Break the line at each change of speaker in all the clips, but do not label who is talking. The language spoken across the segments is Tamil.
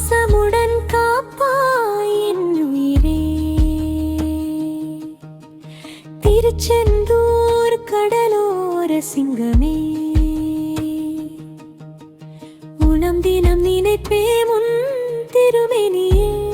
பாசமுடன் காப்பாய் என் உயிரே. திருச்செந்தூர் கடலோர சிங்கமே. உணம் தினம் நினைப்பே முன் திருமணியே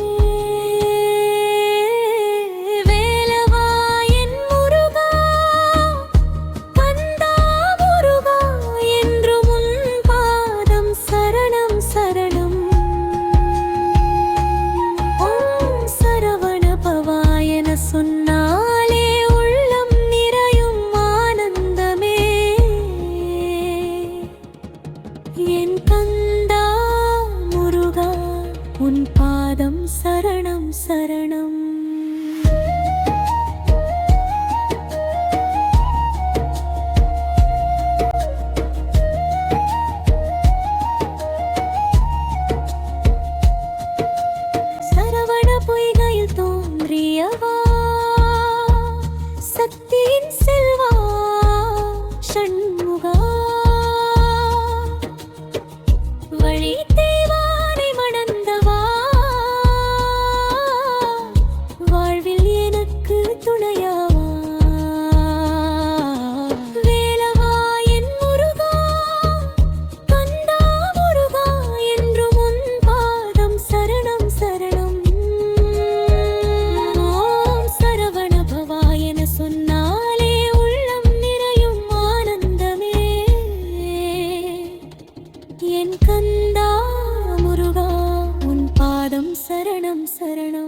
என் கந்தா முருகா உன் பாதம் சரணம் சரணம். என் கந்தா முருகா உன் பாதம் சரணம் சரணம்.